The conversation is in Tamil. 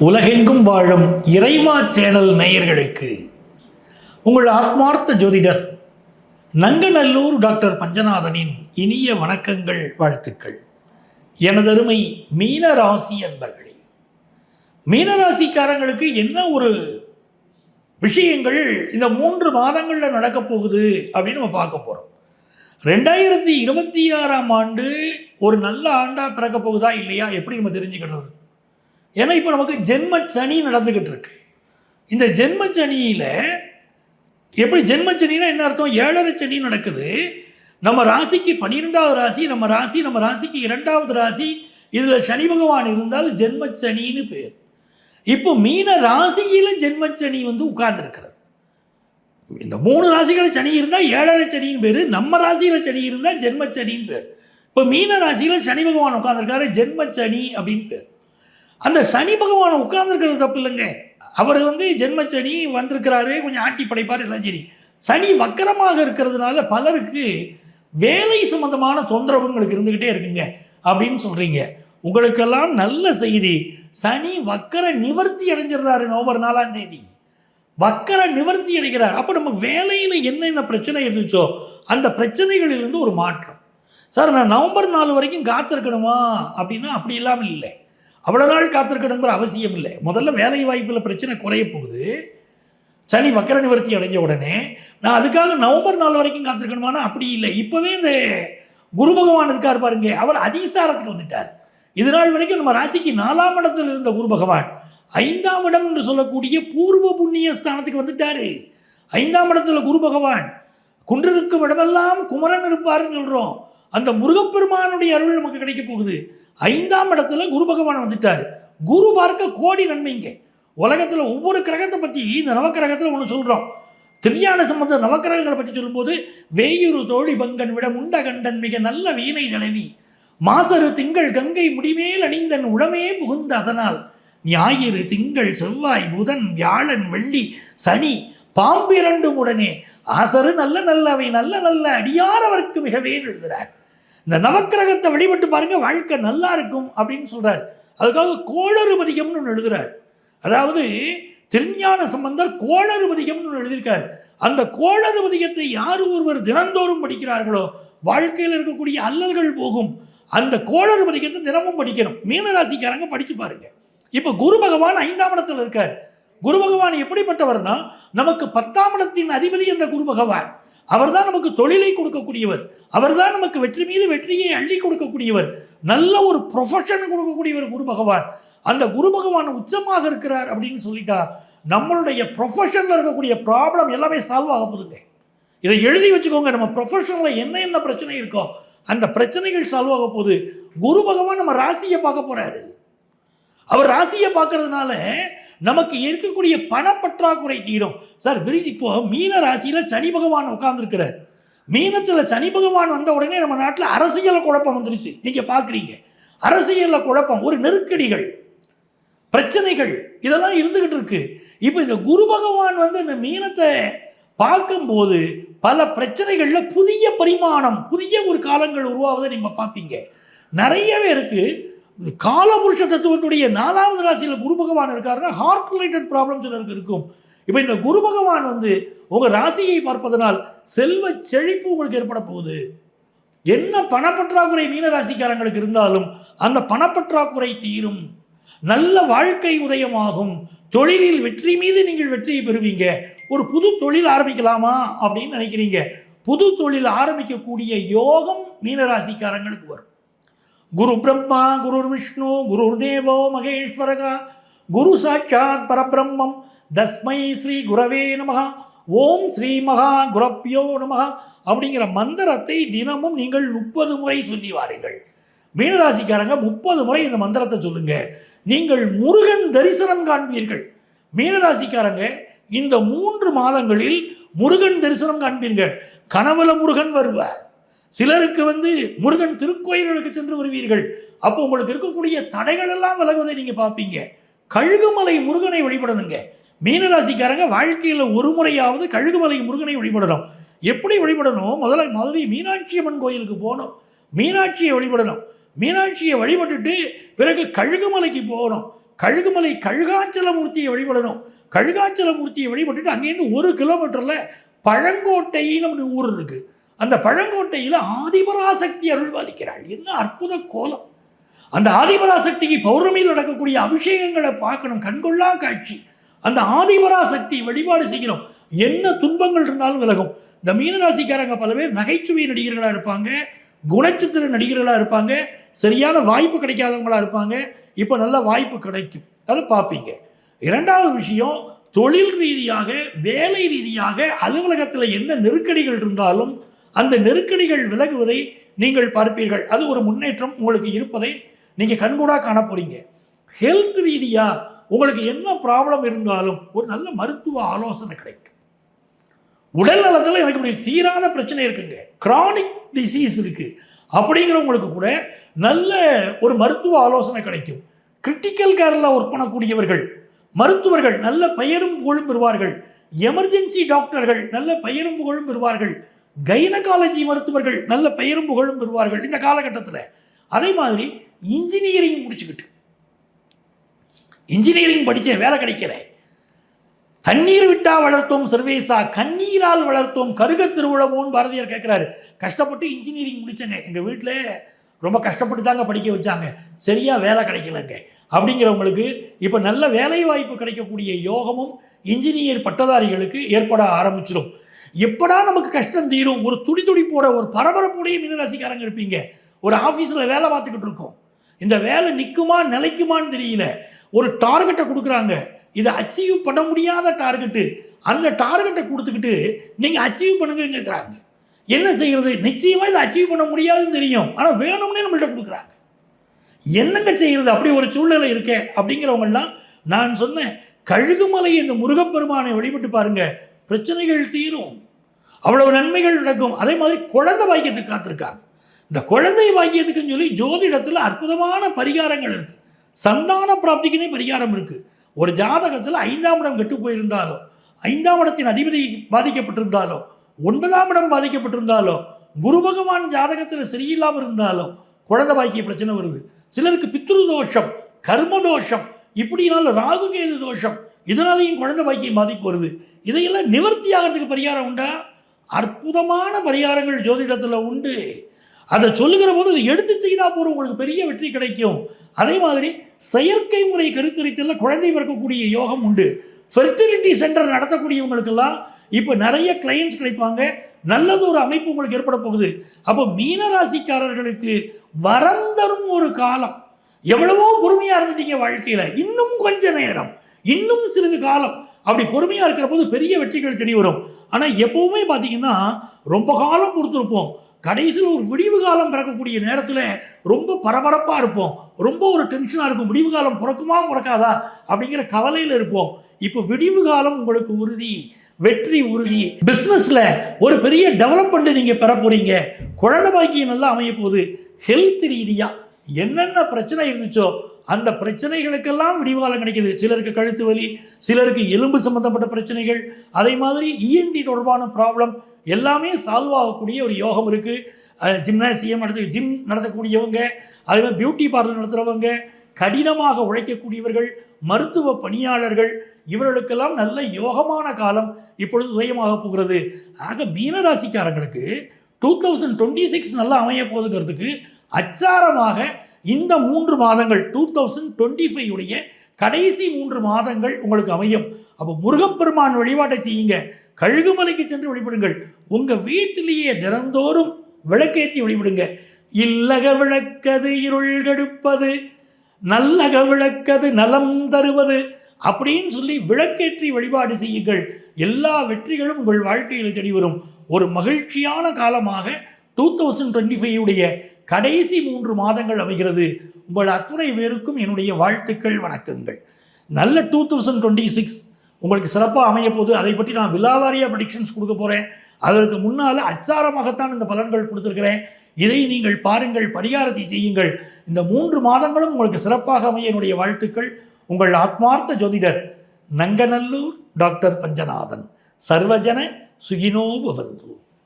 உலகெங்கும் வாழும் இறைவா சேனல் நேயர்களுக்கு உங்கள் ஆத்மார்த்த ஜோதிடர் நங்கநல்லூர் டாக்டர் பஞ்சநாதனின் இனிய வணக்கங்கள் வாழ்த்துக்கள். எனதருமை மீனராசி அன்பர்களே மீனராசிக்காரங்களுக்கு என்ன ஒரு விஷயங்கள் இந்த மூன்று மாதங்களில் நடக்க போகுது அப்படின்னு நம்ம பார்க்க போகிறோம் ரெண்டாயிரத்தி இருபத்தி ஆறாம் ஆண்டு ஒரு நல்ல ஆண்டாக பிறக்க போகுதா இல்லையா? எப்படி நம்ம தெரிஞ்சுக்கிறது? ஏன்னா இப்போ நமக்கு ஜென்ம சனி நடந்துக்கிட்டு இருக்கு இந்த ஜென்ம சனியில் எப்படி ஜென்ம என்ன அர்த்தம்? ஏழரை சனி நடக்குது. நம்ம ராசிக்கு பன்னிரெண்டாவது ராசி நம்ம ராசி நம்ம ராசிக்கு இரண்டாவது ராசி இதில் சனி பகவான் இருந்தால் ஜென்ம சனின்னு பேர். இப்போ மீன ராசியில் ஜென்ம சனி வந்து உட்கார்ந்துருக்கிறது. இந்த மூணு ராசிகளில் சனி இருந்தால் ஏழரை சனின்னு பேர் நம்ம ராசியில் சனி இருந்தால் ஜென்ம சனின்னு பேர். இப்போ மீன ராசியில் சனி பகவான் உட்கார்ந்துருக்காரு ஜென்ம சனி அப்படின்னு பேர். அந்த சனி பகவான் உட்கார்ந்துருக்கிறது தப்பு இல்லைங்க அவர் வந்து ஜென்மச்சனி வந்திருக்கிறாரு கொஞ்சம் ஆட்டி படைப்பார் எல்லாம் சரி. சனி வக்கரமாக இருக்கிறதுனால பலருக்கு வேலை சம்பந்தமான தொந்தரவு உங்களுக்கு இருந்துக்கிட்டே இருக்குங்க. அப்படின்னு சொல்கிறீங்க உங்களுக்கெல்லாம் நல்ல செய்தி. சனி வக்கர நிவர்த்தி அடைஞ்சிடுறாரு நவம்பர் நாலாம் தேதி. வக்கர நிவர்த்தி அடைகிறார். அப்போ நம்ம வேலையில் என்னென்ன பிரச்சனை இருந்துச்சோ அந்த பிரச்சனைகளிலிருந்து ஒரு மாற்றம். சார் நான் நவம்பர் நாலு வரைக்கும் காத்திருக்கணுமா? அப்படின்னா அப்படி இல்லாமல் இல்லை. அவ்வளோ நாள் காத்திருக்கணுங்கிற அவசியம் இல்லை. முதல்ல வேலை வாய்ப்பில் பிரச்சனை குறைய போகுது. சனி வக்கர நிவர்த்தி அடைஞ்ச உடனே நான் அதுக்காக நவம்பர் நாள் வரைக்கும் காத்திருக்கணுமானா? அப்படி இல்லை. இப்போவே இந்த குரு பகவான் இருக்கார் பாருங்க. அவர் அதிசாரத்துக்கு வந்துட்டார். இது நாள் வரைக்கும் நம்ம ராசிக்கு நாலாம் இடத்தில் இருந்த குரு பகவான் ஐந்தாம் இடம் என்று சொல்லக்கூடிய பூர்வ புண்ணிய ஸ்தானத்துக்கு வந்துட்டாரு. ஐந்தாம் இடத்துல குரு பகவான் குன்றிருக்கும் இடமெல்லாம் குமரன் இருப்பாருன்னு சொல்கிறோம் அந்த முருகப்பெருமானுடைய அருள் நமக்கு கிடைக்க போகுது. ஐந்தாம் இடத்துல குரு பகவான் வந்துட்டார். குரு பார்க்க கோடி நன்மைங்க உலகத்தில் ஒவ்வொரு கிரகத்தை பற்றி இந்த நவக்கிரகத்தில் ஒன்று சொல்கிறோம் திருஞான சம்பந்த நவக்கிரகங்களை பற்றி சொல்லும்போது வேயுரு தோழி பங்கன் விட முண்டகண்டன் மிக நல்ல வீணை தடவி மாசரு திங்கள் கங்கை முடிமேல் அணிந்தன் உளமே புகுந்த அதனால். ஞாயிறு திங்கள் செவ்வாய் புதன் வியாழன் வெள்ளி சனி பாம்பிரண்டும் உடனே. ஆசரு நல்ல நல்லவை நல்ல நல்ல அடியாரவர்க்கு மிகவே எழுதுகிறார் இந்த நவக்கிரகத்தை வழிபட்டு பாருங்க வாழ்க்கை நல்லா இருக்கும் அப்படின்னு சொல்றார். அதுக்காக கோளறுபதிகம்னு ஒன்று எழுதுறார். அதாவது திருஞான சம்பந்தர் கோளறுபதிகம்னு ஒன்று எழுதியிருக்கார். அந்த கோளறுபதிகத்தை யார் ஒருவர் தினந்தோறும் படிக்கிறார்களோ வாழ்க்கையில் இருக்கக்கூடிய அல்லல்கள் போகும். அந்த கோளறுபதிகத்தை தினமும் படிக்கணும். மீனராசிக்காரங்க படித்து பாருங்க. இப்போ குரு பகவான் ஐந்தாம் இடத்தில் இருக்கார். குரு பகவான் எப்படிப்பட்டவர்னா நமக்கு பத்தாம் இடத்தின் அதிபதி என்ற குரு பகவான். அவர்தான் நமக்கு தொழிலை கொடுக்கக்கூடியவர். அவர்தான் நமக்கு வெற்றி மீது வெற்றியை அள்ளி கொடுக்கக்கூடியவர். நல்ல ஒரு ப்ரொஃபஷன் கொடுக்கக்கூடியவர் குரு பகவான். அந்த குரு பகவான் உச்சமாக இருக்கிறார் அப்படின்னு சொல்லிட்டா நம்மளுடைய ப்ரொஃபஷனில் இருக்கக்கூடிய ப்ராப்ளம் எல்லாமே சால்வ் ஆக போகுதுங்க. இதை எழுதி வச்சுக்கோங்க நம்ம ப்ரொஃபஷனில் என்ன என்ன பிரச்சனை இருக்கோ அந்த பிரச்சனைகள் சால்வ் ஆக போகுது. குரு பகவான் நம்ம ராசியை பார்க்க போறாரு. அவர் ராசியை பார்க்கறதுனால நமக்கு இருக்கக்கூடிய பணப்பற்றாக்குறை தீரும். சார் விரி இப்போ மீன ராசியில் சனி பகவான் உட்கார்ந்துருக்கிறார். மீனத்தில் சனி பகவான் வந்த உடனே நம்ம நாட்டில் அரசியல் குழப்பம் வந்துருச்சு. நீங்கள் பார்க்குறீங்க அரசியலில் குழப்பம் ஒரு நெருக்கடிகள் பிரச்சனைகள் இதெல்லாம் இருந்துக்கிட்டு இருக்கு. இப்போ இந்த குரு பகவான் வந்து இந்த மீனத்தை பார்க்கும்போது பல பிரச்சனைகளில் புதிய பரிமாணம் புதிய ஒரு காலங்கள் உருவாவதை நீங்கள் பார்ப்பீங்க. நிறையவே இருக்குது காலபுருஷ தத்துவத்துடைய நாலாவது ராசியில் குரு பகவான் இருக்காருன்னா ஹார்ட் ரிலேட்டட் ப்ராப்ளம்ஸ் சிலருக்கு இருக்கும். இப்போ இந்த குரு பகவான் வந்து உங்கள் ராசியை பார்ப்பதனால் செல்வ செழிப்பு உங்களுக்கு ஏற்பட போகுது. என்ன பணப்பற்றாக்குறை மீனராசிக்காரங்களுக்கு இருந்தாலும் அந்த பணப்பற்றாக்குறை தீரும். நல்ல வாழ்க்கை உதயமாகும். தொழிலில் வெற்றி மீது நீங்கள் வெற்றியை பெறுவீங்க. ஒரு புது தொழில் ஆரம்பிக்கலாமா அப்படின்னு நினைக்கிறீங்க. புது தொழில் ஆரம்பிக்கக்கூடிய யோகம் மீனராசிக்காரங்களுக்கு வரும். குரு பிரம்மா குரு விஷ்ணு குரு தேவோ மகேஸ்வரகா. குரு சாட்சாத் பரபிரம்மம். தஸ்மை ஸ்ரீ குரவே நமக ஓம் ஸ்ரீ மகா குரப்பியோ நமக அப்படிங்கிற மந்திரத்தை தினமும் நீங்கள் முப்பது முறை சொல்லி வாருங்கள். மீனராசிக்காரங்க முப்பது முறை இந்த மந்திரத்தை சொல்லுங்க. நீங்கள் முருகன் தரிசனம் காண்பீர்கள். மீனராசிக்காரங்க இந்த மூன்று மாதங்களில் முருகன் தரிசனம் காண்பீர்கள். கனவுல முருகன் வருவார். சிலருக்கு வந்து முருகன் திருக்கோயில்களுக்கு சென்று வருவீர்கள். அப்போ உங்களுக்கு இருக்கக்கூடிய தடைகள் எல்லாம் விலகுவதை நீங்க பார்ப்பீங்க. கழுகுமலை முருகனை வழிபடணுங்க. மீனராசிக்காரங்க வாழ்க்கையில் ஒரு முறையாவது கழுகுமலை முருகனை வழிபடணும். எப்படி வழிபடணும்? முதல்ல மதுரை மீனாட்சி அம்மன் கோயிலுக்கு போகணும். மீனாட்சியை வழிபடணும். மீனாட்சியை வழிபட்டுட்டு பிறகு கழுகுமலைக்கு போகணும். கழுகுமலை கழுகாச்சலமூர்த்தியை வழிபடணும். கழுகாச்சலமூர்த்தியை வழிபட்டுட்டு அங்கேருந்து ஒரு கிலோமீட்டரில் பழங்கோட்டைன்னு ஒரு ஊர் இருக்குது அந்த பழங்கோட்டையில் ஆதிபராசக்தி அருள் பாதிக்கிறாள் என்ன அற்புத கோலம். அந்த ஆதிபராசக்திக்கு பௌர்ணமியில் நடக்கக்கூடிய அபிஷேகங்களை பார்க்கணும். கண்கொள்ளா காட்சி. அந்த ஆதிபராசக்தி வழிபாடு செய்யணும். என்ன துன்பங்கள் இருந்தாலும் விலகும். இந்த மீனராசிக்காரங்க பல பேர் நகைச்சுவை நடிகர்களாக இருப்பாங்க. குணச்சித்திர நடிகர்களாக இருப்பாங்க. சரியான வாய்ப்பு கிடைக்காதவங்களா இருப்பாங்க. இப்போ நல்ல வாய்ப்பு கிடைக்கும். அதை பார்ப்பீங்க. இரண்டாவது விஷயம் தொழில் ரீதியாக வேலை ரீதியாக அலுவலகத்தில் என்ன நெருக்கடிகள் இருந்தாலும் அந்த நெருக்கடிகள் விலகுவதை நீங்கள் பார்ப்பீர்கள். அது ஒரு முன்னேற்றம் உங்களுக்கு இருப்பதை நீங்கள் கண்கூடாக காண போறீங்க. ஹெல்த் ரீதியாக உங்களுக்கு என்ன ப்ராப்ளம் இருந்தாலும் ஒரு நல்ல மருத்துவ ஆலோசனை கிடைக்கும். உடல் நலத்தில் எனக்கு இப்படி தீராத பிரச்சனை இருக்குங்க. கிரானிக் டிசீஸ் இருக்கு. அப்படிங்கிறவங்களுக்கு கூட நல்ல ஒரு மருத்துவ ஆலோசனை கிடைக்கும். கிரிட்டிக்கல் கேரில் ஒர்க் பண்ணக்கூடியவர்கள் மருத்துவர்கள் நல்ல பெயரும் புகழும் பெறுவார்கள். எமர்ஜென்சி டாக்டர்கள் நல்ல பெயரும் புகழும் பெறுவார்கள். கைனகாலஜி மருத்துவர்கள் நல்ல பெயரும் புகழும் பெறுவார்கள் இந்த காலகட்டத்தில். அதே மாதிரி இன்ஜினியரிங் முடிச்சுக்கிட்டு. இன்ஜினியரிங் படித்தேன் வேலை கிடைக்கல. தண்ணீர் விட்டா வளர்த்தோம் சர்வேசா கண்ணீரால் வளர்த்தோம் கருக திருவிழமோன்னு பாரதியார் கேட்குறாரு கஷ்டப்பட்டு இன்ஜினியரிங் முடித்தேங்க எங்கள் வீட்டில் ரொம்ப கஷ்டப்பட்டு தாங்க படிக்க வச்சாங்க. சரியாக வேலை கிடைக்கலங்க. அப்படிங்கிறவங்களுக்கு இப்போ நல்ல வேலை வாய்ப்பு கிடைக்கக்கூடிய யோகமும் இன்ஜினியர் பட்டதாரிகளுக்கு ஏற்பட ஆரம்பிச்சிடும் எப்படா நமக்கு கஷ்டம் தீரும்? ஒரு துடி துடிப்போட ஒரு பரபரப்புடைய மீனராசிக்காரங்க இருப்பீங்க. ஒரு ஆஃபீஸில் வேலை பார்த்துக்கிட்டு இருக்கோம். இந்த வேலை நிற்குமா நிலைக்குமான்னு தெரியல. ஒரு டார்கெட்டை கொடுக்குறாங்க. இதை அச்சீவ் பண்ண முடியாத டார்கெட்டு அந்த டார்கெட்டை கொடுத்துக்கிட்டு நீங்கள் அச்சீவ் பண்ணுங்கன்னு கேட்குறாங்க என்ன செய்கிறது நிச்சயமாக இதை அச்சீவ் பண்ண முடியாதுன்னு தெரியும். ஆனால் வேணும்னே நம்மள்ட்ட கொடுக்குறாங்க. என்னங்க செய்கிறது அப்படி ஒரு சூழ்நிலை இருக்கே அப்படிங்கிறவங்கெல்லாம் நான் சொன்னேன் கழுகுமலை இந்த முருகப்பெருமானை வழிபட்டு பாருங்கள் பிரச்சனைகள் தீரும். அவ்வளவு நன்மைகள் நடக்கும். அதே மாதிரி குழந்தை பாக்கியத்துக்கு காத்திருக்காங்க. இந்த குழந்தை பாக்கியத்துக்குன்னு சொல்லி ஜோதிடத்தில் அற்புதமான பரிகாரங்கள் இருக்கு. சந்தான பிராப்திக்குனே பரிகாரம் இருக்கு. ஒரு ஜாதகத்தில் ஐந்தாம் இடம் கெட்டு போயிருந்தாலோ ஐந்தாம் இடத்தின் அதிபதி பாதிக்கப்பட்டிருந்தாலோ ஒன்பதாம் இடம் பாதிக்கப்பட்டிருந்தாலோ குரு பகவான் ஜாதகத்தில் சரியில்லாமல் இருந்தாலோ குழந்தை பாக்கிய பிரச்சனை வருது. சிலருக்கு பித்ரு தோஷம் கர்ம தோஷம் இப்படினாலும் ராகு கேது தோஷம் இதனாலையும் குழந்தை பாக்கியம் பாதிப்பு வருது. இதையெல்லாம் நிவர்த்தி ஆகிறதுக்கு பரிகாரம் உண்டா? அற்புதமான பரிகாரங்கள் ஜோதிடத்தில் உண்டு. அதை சொல்லுகிற போது அதை எடுத்து செய்தால் போகிற உங்களுக்கு பெரிய வெற்றி கிடைக்கும். அதே மாதிரி செயற்கை முறை கருத்தரித்தலில் குழந்தை பிறக்கக்கூடிய யோகம் உண்டு. ஃபெர்டிலிட்டி சென்டர் நடத்தக்கூடியவங்களுக்கெல்லாம் இப்போ நிறைய கிளையன்ஸ் கிடைப்பாங்க. நல்லது ஒரு அமைப்பு உங்களுக்கு ஏற்பட போகுது. அப்போ மீனராசிக்காரர்களுக்கு வரம் தரும் ஒரு காலம். எவ்வளவோ பொறுமையாக இருந்துட்டீங்க வாழ்க்கையில். இன்னும் கொஞ்ச நேரம். இன்னும் சிறிது காலம். அப்படி பொறுமையாக இருக்கிற போது பெரிய வெற்றிகள் தெரிய வரும் ஆனால் எப்பவுமே பார்த்தீங்கன்னா ரொம்ப காலம் பொறுத்திருப்போம். கடைசியில் ஒரு விடிவு காலம் பிறக்கக்கூடிய நேரத்தில் ரொம்ப பரபரப்பாக இருப்போம். ரொம்ப ஒரு டென்ஷனாக இருக்கும். விடிவு காலம் பிறக்குமா பிறக்காதா? அப்படிங்கிற கவலையில் இருப்போம். இப்போ விடிவு காலம் உங்களுக்கு உறுதி வெற்றி உறுதி. பிஸ்னஸில் ஒரு பெரிய டெவலப்மெண்ட்டை நீங்கள் பெற போகிறீங்க குழந்தை பாக்கியம் நல்லா அமைய போகுது. ஹெல்த் ரீதியாக என்னென்ன பிரச்சனை இருந்துச்சோ அந்த பிரச்சனைகளுக்கெல்லாம் விடிவாலம் கிடைக்கிது. சிலருக்கு கழுத்து வலி சிலருக்கு எலும்பு சம்பந்தப்பட்ட பிரச்சனைகள் அதே மாதிரி இஎன்டி தொடர்பான ப்ராப்ளம் எல்லாமே சால்வ் ஆகக்கூடிய ஒரு யோகம் இருக்குது ஜிம்னாசியம் நடத்த ஜிம் நடத்தக்கூடியவங்க அதே மாதிரி பியூட்டி பார்லர் நடத்துகிறவங்க கடினமாக உழைக்கக்கூடியவர்கள் மருத்துவ பணியாளர்கள் இவர்களுக்கெல்லாம் நல்ல யோகமான காலம் இப்பொழுது உதயமாக போகிறது. ஆக மீனராசிக்காரங்களுக்கு டூ தௌசண்ட் டுவெண்ட்டி சிக்ஸ் நல்லா அமைய போதுங்கிறதுக்கு அச்சாரமாக இந்த மூன்று மாதங்கள் டூ தௌசண்ட் டுவெண்ட்டி ஃபைவ் உடைய கடைசி மூன்று மாதங்கள் உங்களுக்கு அமையும். அப்போ முருகப்பெருமான் வழிபாட்டை செய்யுங்க. கழுகுமலைக்கு சென்று வழிபடுங்கள். உங்கள் வீட்டிலேயே தினந்தோறும் விளக்கேற்றி வழிபடுங்க. இல்லக விளக்கது இருள் கெடுப்பது நல்லக விளக்கது நலம் தருவது அப்படின்னு சொல்லி விளக்கேற்றி வழிபாடு செய்யுங்கள். எல்லா வெற்றிகளும் உங்கள் வாழ்க்கையில் தேடி வரும் ஒரு மகிழ்ச்சியான காலமாக டூ தௌசண்ட் டுவெண்ட்டி ஃபைவ் உடைய கடைசி மூன்று மாதங்கள் அமைகிறது. உங்கள் அத்துணை பேருக்கும் என்னுடைய வாழ்த்துக்கள் வணக்கங்கள். நல்ல டூ தௌசண்ட் டுவெண்ட்டி சிக்ஸ் உங்களுக்கு சிறப்பாக அமைய போது அதை பற்றி நான் விலாவாரியாக ப்ரடிக்ஷன்ஸ் கொடுக்க போகிறேன் அதற்கு முன்னால் அச்சாரமாகத்தான் இந்த பலன்கள் கொடுத்துருக்கிறேன். இதை நீங்கள் பாருங்கள் பரிகாரத்தை செய்யுங்கள். இந்த மூன்று மாதங்களும் உங்களுக்கு சிறப்பாக அமைய என்னுடைய வாழ்த்துக்கள். உங்கள் ஆத்மார்த்த ஜோதிடர் நங்கநல்லூர் டாக்டர் பஞ்சநாதன். சர்வஜன சுகினோ பவந்து